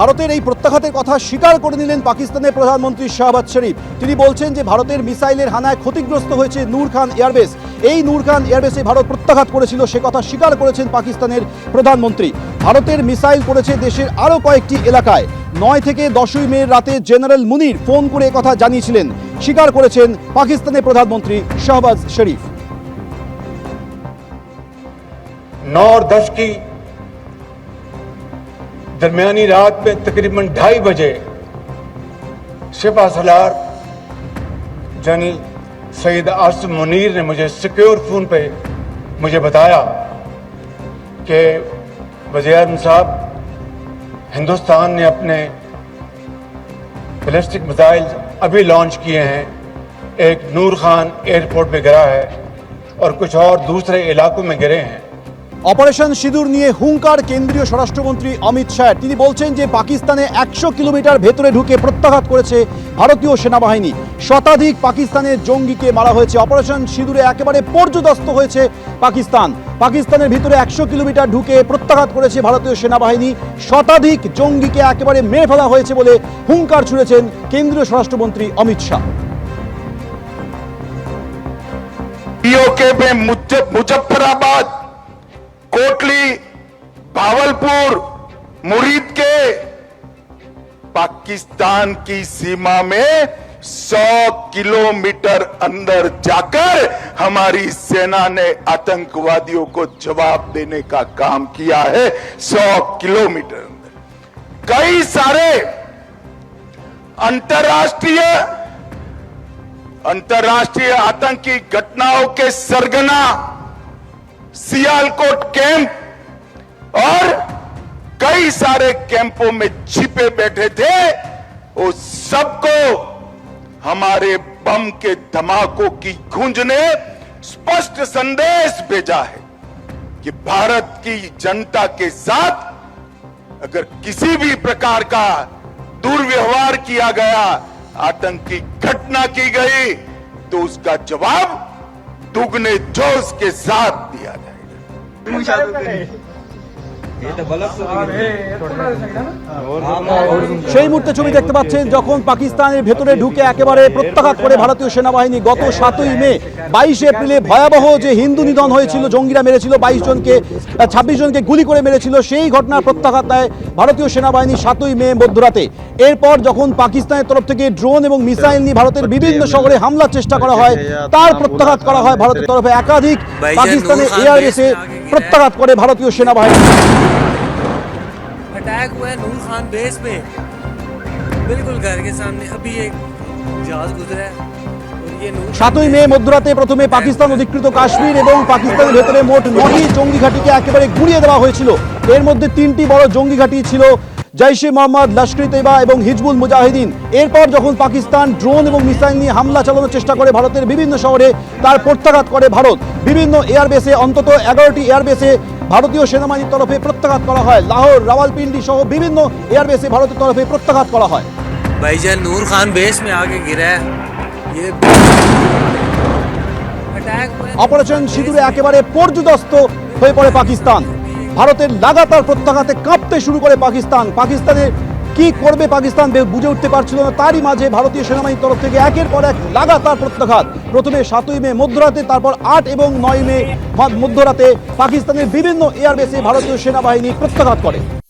ভারতের এই প্রত্যাঘাতের কথা স্বীকার করে নিলেন পাকিস্তানের প্রধানমন্ত্রী শাহবাজ শরীফ তিনি বলছেন যে ভারতের মিসাইলের হানায় ক্ষতিগ্রস্ত হয়েছে নূর খান এয়ারবেস এই নূর খান এয়ারবেসে ভারত প্রত্যাঘাত করেছিল সে কথা স্বীকার করেছেন পাকিস্তানের প্রধানমন্ত্রী ভারতের মিসাইল পড়েছে দেশের আরও কয়েকটি এলাকায় নয় থেকে দশই মে রাতে জেনারেল মুনির ফোন করে কথা জানিয়েছিলেন স্বীকার করেছেন পাকিস্তানের প্রধানমন্ত্রী শাহবাজ শরীফ नौ और दस की दरमियानी रात में तकरीबन ढाई बजे शिपा सलार जानी सईद आसम मुनीर ने मुझे सिक्योर फ़ोन पे मुझे बताया कि वज़ीर आज़म साहब, हिंदुस्तान ने अपने बैलिस्टिक मिसाइल अभी लॉन्च किए हैं। एक नूर खान एयरपोर्ट पे गिरा है और कुछ और दूसरे इलाकों में गिरे हैं। অপারেশন সিঁদুর নিয়ে হুঙ্কার কেন্দ্রীয় স্বরাষ্ট্রমন্ত্রী অমিত শাহ তিনি বলছেন যে পাকিস্তানে একশো কিলোমিটার ভেতরে ঢুকে প্রত্যাঘাত করেছে ভারতীয় সেনাবাহিনী শতাধিক পাকিস্তানের জঙ্গিকে মারা হয়েছে অপারেশন সিঁদুরে একেবারে পর্যদস্ত হয়েছে পাকিস্তান পাকিস্তানের ভিতরে একশো কিলোমিটার ঢুকে প্রত্যাঘাত করেছে ভারতীয় সেনাবাহিনী শতাধিক জঙ্গিকে একেবারে মেরে ফেলা হয়েছে বলে হুঙ্কার ছুড়েছেন কেন্দ্রীয় স্বরাষ্ট্রমন্ত্রী অমিত শাহ पीओके में मुज- मुजफ्फराबाद कोटली, भावलपुर, मुरीद के पाकिस्तान की सीमा में 100 किलोमीटर अंदर जाकर हमारी सेना ने आतंकवादियों को जवाब देने का काम किया है 100 किलोमीटर अंदर। कई सारे अंतर्राष्ट्रीय अंतर्राष्ट्रीय आतंकी घटनाओं के सरगना सियालकोट कैंप और कई सारे कैंपों में छिपे बैठे थे, वो सबको हमारे बम के धमाकों की गूंज ने स्पष्ट संदेश भेजा है कि भारत की जनता के साथ अगर किसी भी प्रकार का दुर्व्यवहार किया गया, आतंकी घटना की गई तो उसका जवाब दुगने जोश के साथ दिया जाएगा সেই মুহূর্তে ছবি দেখতে পাচ্ছেন যখন পাকিস্তানের ভেতরে ঢুকে একেবারে প্রত্যাঘাত করে ভারতীয় সেনাবাহিনী গত সাতই মে বাইশে এপ্রিলে ভয়াবহ যে হিন্দু নিধন হয়েছিল জঙ্গিরা মেরেছিল বাইশ জনকে ছাব্বিশ জনকে গুলি করে মেরেছিল সেই ঘটনার প্রত্যাঘাত নেয় ভারতীয় সেনাবাহিনী সাতই মে মধ্যরাতে এরপর যখন পাকিস্তানের তরফ থেকে ড্রোন এবং মিসাইল নিয়ে ভারতের বিভিন্ন শহরে হামলার চেষ্টা করা হয় তার প্রত্যাঘাত করা হয় ভারতের তরফে একাধিক পাকিস্তানের এয়ারবেসে প্রত্যাঘাত করে ভারতীয় সেনাবাহিনী अटैक हुआ है नूर खान बेस पे बिल्कुल घर के सामने अभी एक जहाज गुजरा है और ये नूर সাতই মে মধ্যরাতে প্রথমে পাকিস্তান অধিকৃত কাশ্মীর এবং পাকিস্তানের ভেতরে মোট নটি জঙ্গি ঘাঁটিকে একেবারে গুড়িয়ে দেওয়া হয়েছিল। এর মধ্যে তিনটি বড় জঙ্গি ঘাঁটি ছিল জৈশে মোহাম্মদ, লস্কর তৈবা এবং হিজবুল মুজাহিদিন। এরপর যখন পাকিস্তান ড্রোন এবং মিসাইল নিয়ে হামলা চালানোর চেষ্টা করে ভারতের বিভিন্ন শহরে, তার প্রত্যাঘাত করে ভারত। বিভিন্ন এয়ারবেসে অন্তত এগারোটি এয়ারবেসে ভারতীয় সেনাবাহিনীর তরফে প্রত্যাঘাত করা হয়। লাহোর, রাওয়ালপিন্ডি সহ বিভিন্ন এয়ারবেসে ভারতের তরফে প্রত্যাঘাত করা হয়। ভাইজান, নূর খান বেশ মে আগে গিরা। অপারেশন সিঁদুরে একেবারে পর্যদস্ত হয়ে পড়ে পাকিস্তান। ভারতের লাগাতার প্রত্যাঘাতে কাঁপতে শুরু করে পাকিস্তান। পাকিস্তানের কি করবে পাকিস্তান বুঝে উঠতে পারছিল না। তারই মাঝে ভারতীয় সেনাবাহিনীর তরফ থেকে একের পর এক লাগাতার প্রত্যাঘাত। প্রথমে সাতই মে মধ্যরাতে, তারপর আট এবং নয় মে মধ্যরাতে পাকিস্তানের বিভিন্ন এয়ারবেসে ভারতীয় সেনাবাহিনী প্রত্যাঘাত করে।